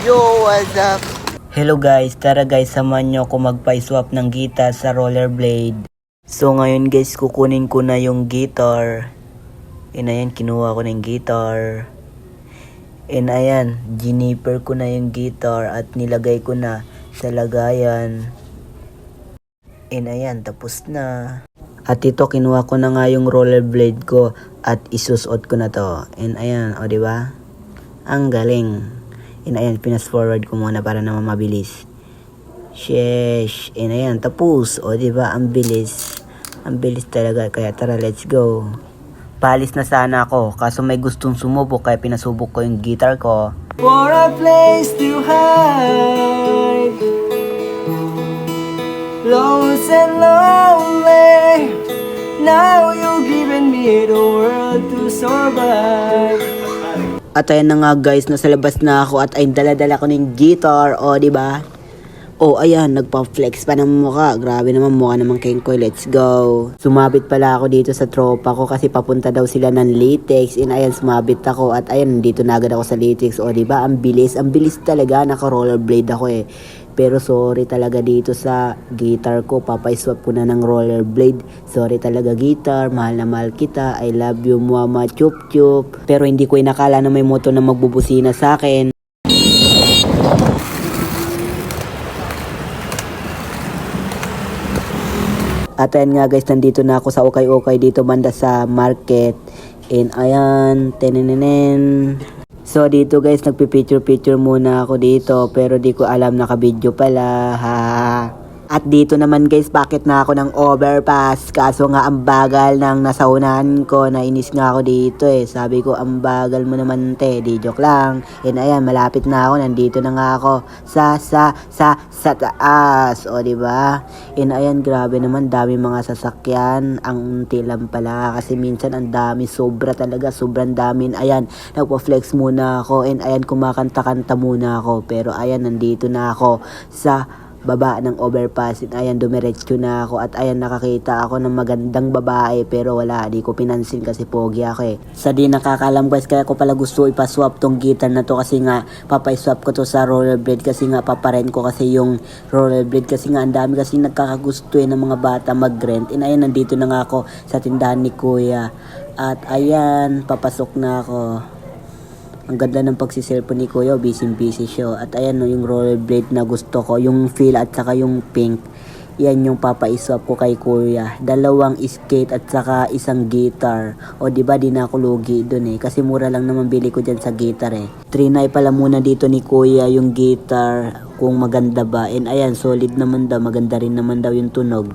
Yo, what's up? Hello guys, tara guys, samahan nyo ako magpa-swap ng guitar sa rollerblade. So ngayon guys, kukunin ko na yung guitar. And ayan, kinuha ko na yung guitar. And ayan, giniper ko na yung guitar at nilagay ko na sa lagayan. And ayan, tapos na. At ito, kinuha ko na nga yung rollerblade ko at isusot ko na to. And ayan, o ba? Ang galing. And ayan, pinas forward ko muna para naman mabilis. Sheesh. And ayan, tapos. O ba? Ang bilis. Ang bilis talaga. Kaya tara, let's go. Palis na sana ako. Kaso may gustong sumubok kaya pinasubok ko yung guitar ko. For a place to hide Lost and lonely Now you've given me the world to survive At ayan na nga guys, nasa labas na ako at ay dala-dala ko ng guitar, o di ba? Oh, ayan, nagpa-flex pa ng mukha. Grabe naman, mukha naman Kenkoy. Let's go. Sumabit pala ako dito sa tropa ko kasi papunta daw sila ng latex. And ayan, sumabit ako. At ayan, dito na agad ako sa latex. O, di ba? Ang bilis. Ang bilis talaga. Naka-rollerblade ako eh. Pero sorry talaga dito sa guitar ko. Papay-swap ko na ng rollerblade. Sorry talaga guitar. Mahal na mahal kita. I love you, mama. Chup chup. Pero hindi ko inakala na may moto na magbubusina sa akin. At ayan nga guys, nandito na ako sa Okay-Okay dito banda sa market. And ayan, tenenenen. So dito guys, nagpipicture-picture muna ako dito. Pero di ko alam naka-video pala. Ha. At dito naman guys, bakit na ako ng overpass? Kaso nga ang bagal ng nasaunahan ko. Nainis nga ako dito eh. Sabi ko, ang bagal mo naman te. Di joke lang. And ayan, malapit na ako. Nandito na nga ako. Sa, sa, sa, sa taas. O, ba? And ayan, grabe naman. Dami mga sasakyan. Ang unti lang pala. Kasi minsan ang dami. Sobra talaga. Sobrang dami. And ayan, nagpo-flex muna ako. And ayan, kumakanta-kanta muna ako. Pero ayan, nandito na ako sa baba ng overpass. And ayan, dumiretso na ako. At ayan, nakakita ako ng magandang babae. Pero wala, di ko pinansin kasi pogi ako eh. Sa di nakakalam guys, kaya ko pala gusto ipaswap tong guitar na to. Kasi nga, papay-swap ko to sa rollerblade. Kasi nga, paparen ko kasi yung rollerblade. Kasi nga, ang dami kasi nagkakagusto eh ng mga bata mag-rent. And ayan, nandito na nga ako sa tindahan ni kuya. At ayan, papasok na ako. Ang ganda ng pagsiselfon ni Kuya, busy busy siya. At ayan no, yung rollerblade na gusto ko, yung feel at saka yung pink. Yan yung papaiswap ko kay Kuya. Dalawang skate at saka isang guitar. O di ba di na ako lugi doon eh. Kasi mura lang naman bili ko dyan sa guitar eh. Trinay pala muna dito ni Kuya yung guitar kung maganda ba. And ayan, solid naman daw. Maganda rin naman daw yung tunog.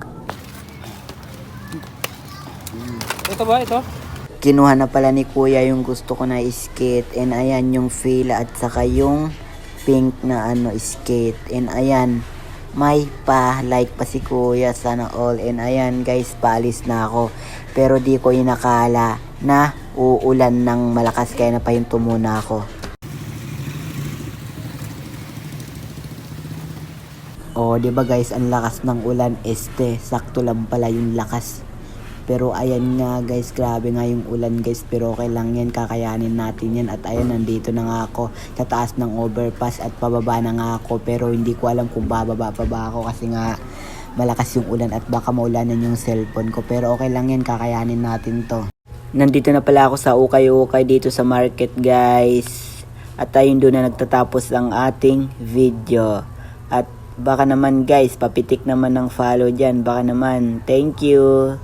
Ito ba? Ito? Kinuha na pala ni kuya yung gusto ko na skate. And ayan yung fila at saka yung pink na ano skate. And ayan may pa like pa si kuya. Sana all. And ayan guys paalis na ako. Pero di ko inakala na uulan ng malakas. Kaya napahinto muna ako. Oh, 'di ba guys, ang lakas ng ulan. Este, sakto lang pala yung lakas. Pero ayan nga guys, grabe nga yung ulan guys. Pero okay lang yan, kakayanin natin yan. At ayan, nandito na nga ako sa taas ng overpass at pababa na nga ako. Pero hindi ko alam kung bababa pa ba ako kasi nga malakas yung ulan at baka maulanan yung cellphone ko. Pero okay lang yan, kakayanin natin to. Nandito na pala ako sa ukay-ukay dito sa market guys. At ayun doon na nagtatapos ang ating video. At baka naman guys, papitik naman ng follow dyan. Baka naman. Thank you.